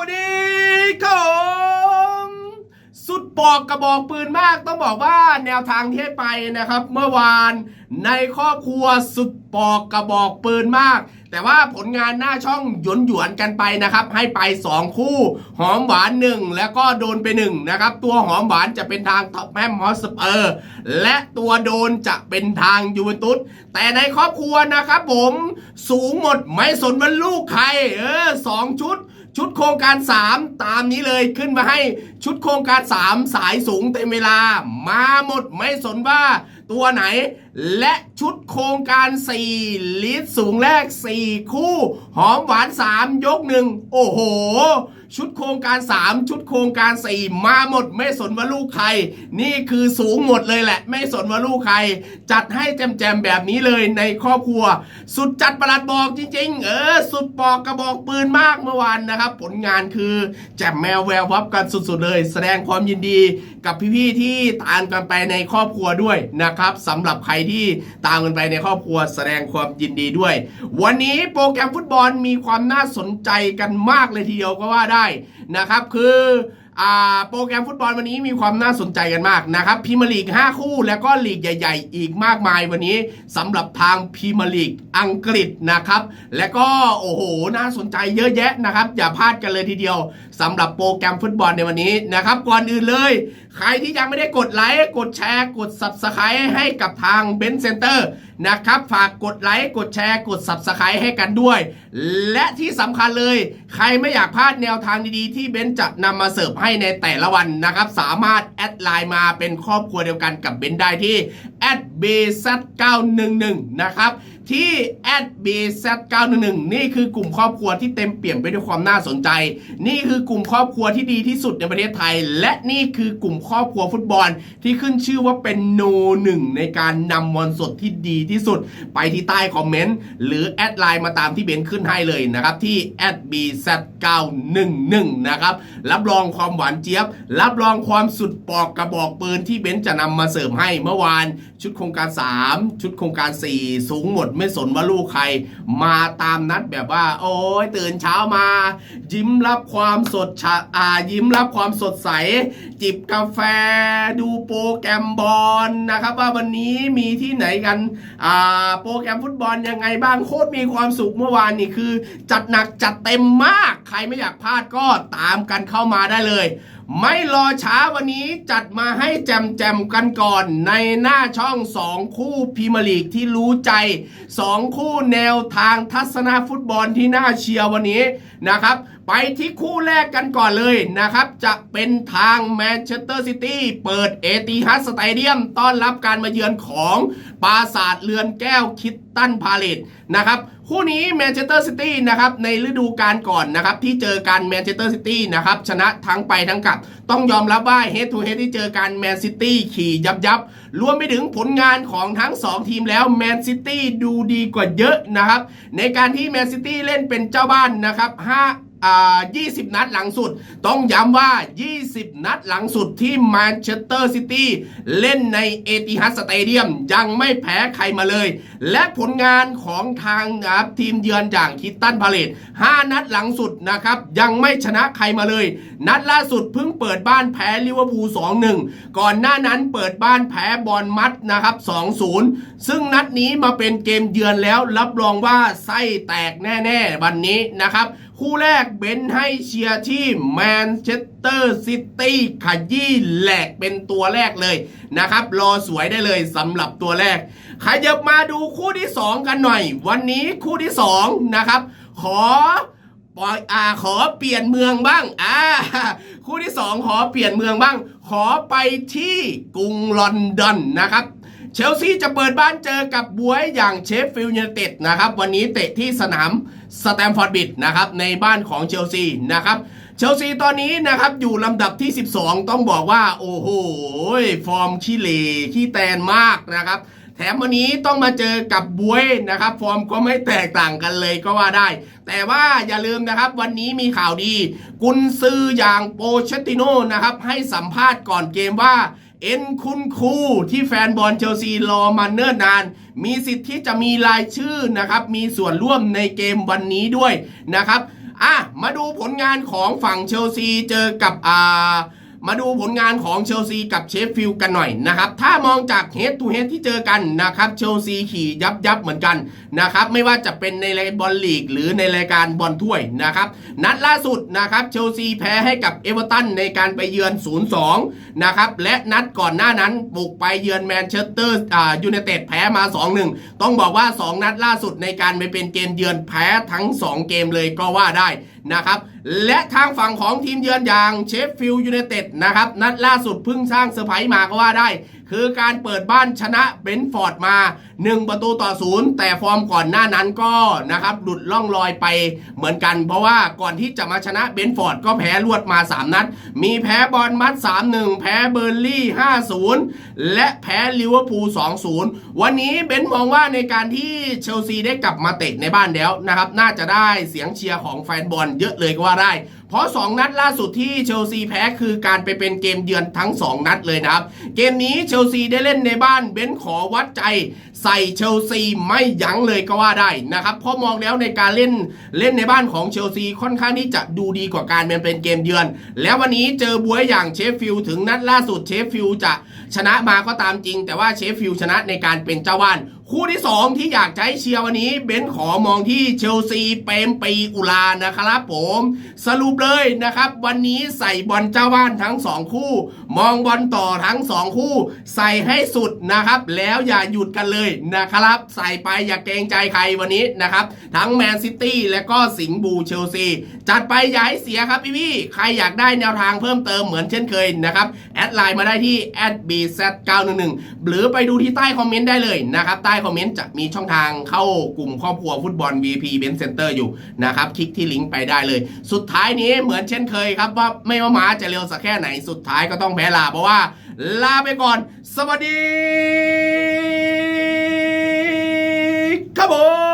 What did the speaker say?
วัสดีครับสุดปอกกระบอกปืนมากต้องบอกว่าแนวทางที่ให้ไปนะครับ เมื่อวานในครอบครัวสุดปอกกระบอกปืนมาก แต่ว่าผลงานหน้าช่องหยวนหยวนกันไปนะครับ ให้ไป 2 คู่ หอมหวานหนึ่งแล้วก็โดนไปหนึ่งนะครับตัวหอมหวานจะเป็นทางท็อปแมมฮอสเปอร์และตัวโดนจะเป็นทางยูเวนตุสแต่ในครอบครัวนะครับผมสูงหมดไม่สนว่าลูกใครเออสองชุด ชุดโครงการ 3 ตามนี้เลยขึ้นมาให้ชุดโครงการ 3 สายสูงเต็มเวลา มาหมดไม่สนว่าตัวไหน และชุดโครงการ 4 ลิตรสูงแรก 4 คู่ หอมหวาน 3 ยกหนึ่งโอ้โห ชุดโครงการ 3 ชุดโครงการ 4 มาหมดไม่สนว่าลูกใคร นี่คือสูงหมดเลยแหละ ไม่สนว่าลูกใคร จัดให้แจมๆแบบนี้เลยในครอบครัว สุดจัดประหลัดบอกจริง ๆ เออ สุดปอกกระบอกปืนมากเมื่อวานนะครับ ผลงานคือแจมแมวแวววับกันสุดๆเลย แสดงความยินดีกับพี่ๆที่ตามกันไปในครอบครัวด้วยนะครับสำหรับใครที่ตามกันไปในครอบครัวแสดงความยินดีด้วย วันนี้โปรแกรมฟุตบอลมีความน่าสนใจกันมากเลยทีเดียวก็ว่าได้นะครับคืออโปรแกรมฟุตบอลวันนี้มีความน่าสนใจกันมากนะครับพรีเมียร์ลีก 5 คู่แล้วก็ลีกใหญ่ ๆ อีกมากมายวันนี้สำหรับทางพรีเมียร์ลีกอังกฤษนะครับ และก็โอ้โหน่าสนใจเยอะแยะนะครับ อย่าพลาดกันเลยทีเดียว สำหรับโปรแกรมฟุตบอลในวันนี้นะครับ ก่อนอื่นเลย ใครที่ยังไม่ได้กดไลค์กดแชร์กด Subscribe ให้กับทางเบนซ์เซ็นเตอร์นะครับ ฝากกดไลค์กดแชร์กด Subscribe ให้กันด้วย และที่สำคัญเลย ใครไม่อยากพลาดแนวทางดีๆ ที่เบนซ์จะนำมาเสิร์ฟให้ในแต่ละวันนะครับ สามารถแอดไลน์มาเป็นครอบครัวเดียวกันกับเบนซ์ได้ที่ @bz911 นะครับที่ @bz911 นี่คือกลุ่มครอบครัวที่เต็มเปี่ยมไปด้วยความน่าสนใจ นี่คือกลุ่มครอบครัวที่ดีที่สุดในประเทศไทย และนี่คือกลุ่มครอบครัวฟุตบอล ที่ขึ้นชื่อว่าเป็นโนหนึ่งในการนำมอนสดที่ดีที่สุด ไปที่ใต้คอมเมนต์หรือแอดไลน์มาตามที่เบนซ์ขึ้นให้เลยนะครับที่ @bz911 นะครับรับรองความหวานเจี๊ยบ รับรองความสุดปอกกระบอกปืนที่เบนซ์จะนำมาเสริมให้เมื่อวาน ชุดโครงการ 3 ชุดโครงการ 4 สูงหมดไม่สนว่าลูกใคร มาตามนัดแบบว่า โอ้ยตื่นเช้ามา ยิ้มรับความสดชะอ่ายิ้มรับความสดใส จิบกาแฟดูโปรแกรมบอลนะครับ ว่าวันนี้มีที่ไหนกันอ่าโปรแกรมฟุตบอลยังไงบ้างโคตรมีความสุขเมื่อวานนี่คือ จัดหนักจัดเต็มมาก ใครไม่อยากพลาดก็ตามกันเข้ามาได้เลย ไม่รอช้าวันนี้จัดมาให้แจมแจมกันก่อนในหน้าช่อง2คู่พีมลีกที่รู้ใจ2คู่แนวทางทัศนะฟุตบอลที่น่าเชียร์วันนี้นะครับ ไปที่คู่แรกกันก่อนเลยนะครับ จะเป็นทางแมนเชสเตอร์ซิตี้เปิดเอติฮัดสเตเดียมต้อนรับการมาเยือนของ ปราสาทเรือนแก้วคิดตันพาเลตนะครับคู่นี้แมนเชสเตอร์ซิตี้นะครับในฤดูกาลก่อนนะครับที่เจอกันแมนเชสเตอร์ซิตี้นะครับชนะทั้งไปทั้งกลับ ต้องยอมรับว่าเฮดทูเฮดที่เจอกันแมนซิตี้ขี่ยับยับรวมไปถึงผลงานของทั้ง 2 ทีมแล้วแมนซิตี้ดูดีกว่าเยอะนะครับในการที่แมนซิตี้เล่นเป็นเจ้าบ้านนะครับ5อ่า 20 นัดหลังสุด ต้องย้ำว่า 20 นัดหลังสุดที่แมนเชสเตอร์ซิตี้เล่นในเอติฮัดสเตเดียมยังไม่แพ้ใครมาเลย และผลงานของทางนะครับทีมเยือนอย่างคิตตันพาเลต5นัดหลังสุดนะครับ ยังไม่ชนะใครมาเลย นัดล่าสุดเพิ่งเปิดบ้านแพ้ลิเวอร์พูล 2-1 ก่อนหน้านั้นเปิดบ้านแพ้บอลมัดนะครับ 2-0 ซึ่งนัดนี้มาเป็นเกมเยือนแล้วรับรองว่าไส้แตกแน่ ๆ วันนี้นะครับ คู่แรกเบนให้เชียร์ที่แมนเชสเตอร์ซิตี้ขยี้แหลกเป็นตัวแรกเลยนะครับ รอสวยได้เลยสำหรับตัวแรก ขยับมาดูคู่ที่ 2 กันหน่อย วันนี้คู่ที่ 2 นะครับ ขอปล่อยอ่าขอเปลี่ยนเมืองบ้างอ่าคู่ที่ 2 ขอเปลี่ยนเมืองบ้าง ขอไปที่กรุงลอนดอนนะครับ เชลซีจะเปิดบ้านเจอกับบวยอย่างเชฟฟิลด์ยูไนเต็ดนะครับวันนี้เตะที่สนามสแตมฟอร์ดบิดนะครับในบ้านของเชลซีนะครับเชลซีตอนนี้นะครับอยู่ลำดับที่ 12 ต้องบอกว่า โอ้โห ฟอร์มขี้เหร่ขี้แตนมากนะครับ แถมวันนี้ต้องมาเจอกับบวยนะครับ ฟอร์มก็ไม่แตกต่างกันเลยก็ว่าได้ แต่ว่าอย่าลืมนะครับวันนี้มีข่าวดี กุนซืออย่างโปเชตติโนนะครับให้สัมภาษณ์ก่อนเกมว่า เอ็นคุณครูที่แฟนบอลเชลซีรอมาเนิ่นนาน มีสิทธิ์ที่จะมีรายชื่อนะครับ มีส่วนร่วมในเกมวันนี้ด้วยนะครับอะมาดูผลงานของฝั่งเชลซีเจอกับอ่า มาดูผลงานของเชลซีกับเชฟฟิลด์กันหน่อยนะครับ ถ้ามองจากเฮดทูเฮดที่เจอกันนะครับเชลซีขี่ยับยับเหมือนกันนะครับ ไม่ว่าจะเป็นในรายการบอลลีก หรือในรายการบอลถ้วยนะครับ นัดล่าสุดนะครับเชลซีแพ้ให้กับเอเวอร์ตันในการไปเยือน 0-2 นะครับ และนัดก่อนหน้านั้นบุกไปเยือนแมนเชสเตอร์ยูไนเต็ดแพ้มา 2-1 ต้องบอกว่า 2 นัดล่าสุดในการไปเป็นเกมเยือนแพ้ทั้ง 2 เกมเลยก็ว่าได้นะครับและทางฝั่งของทีมเยือนอย่างเชฟฟิลด์ยูไนเต็ดนะครับนัดล่าสุดเพิ่งสร้างเซอร์ไพรส์มาก็ว่าได้ คือการเปิดบ้านชนะเบนฟอร์ดมา 1 ประตูต่อศูนย์แต่ฟอร์มก่อนหน้านั้นก็นะครับหลุดล่องลอยไปเหมือนกัน เพราะว่าก่อนที่จะมาชนะเบนฟอร์ดก็แพ้รวดมา 3 นัด มีแพ้บอลมัด 3-1 แพ้เบอร์ลี่ 5-0 และแพ้ลิเวอร์พูล 2-0 วันนี้เบนมองว่าในการที่เชลซีได้กลับมาเตะในบ้านแล้วนะครับน่าจะได้เสียงเชียร์ของแฟนบอลเยอะเลยก็ว่าได้ เพราะ 2 นัดล่าสุดที่เชลซีแพ้คือการไปเป็นเกมเยือนทั้ง 2 นัดเลยนะครับ เกมนี้เชลซีได้เล่นในบ้านเบนขอวัดใจใส่เชลซีไม่ยั้งเลยก็ว่าได้นะครับเพราะมองแล้วในการเล่นเล่นในบ้านของเชลซีค่อนข้างที่จะดูดีกว่าการเป็นเป็นเกมเยือน แล้ววันนี้เจอบวยอย่างเชฟฟิลถึงนัดล่าสุดเชฟฟิลจะชนะมาก็ตามจริง แต่ว่าเชฟฟิลชนะในการเป็นเจ้าบ้าน คู่ที่ 2 ที่อยากให้เชียร์วันนี้เบนขอมองที่เชลซีเปรมปีอุลานะครับผม สรุปเลยนะครับ วันนี้ใส่บอลเจ้าบ้านทั้ง 2 คู่ มองบอลต่อทั้ง 2 คู่ ใส่ให้สุดนะครับ แล้วอย่าหยุดกันเลยนะครับ ใส่ไปอย่าเกรงใจใครวันนี้นะครับ ทั้งแมนซิตี้และก็สิงห์บูเชลซีจัดไปอย่าให้เสียครับพี่พี่ใครอยากได้แนวทางเพิ่มเติมเหมือนเช่นเคยนะครับแอดไลน์มาได้ที่ @bz911 หรือไปดูที่ใต้คอมเมนต์ได้เลยนะครับใต้คอมเมนต์จะมีช่องทางเข้ากลุ่มครอบครัวฟุตบอล VP b e n Center อยู่นะครับ คลิกที่ลิงก์ไปได้เลย สุดท้ายนี้เหมือนเช่นเคยครับว่าไม่ว่าม้าจะเร็วสักแค่ไหนสุดท้ายก็ต้องแพ้ลา เพราะว่าลาไปก่อน สวัสดีครับผม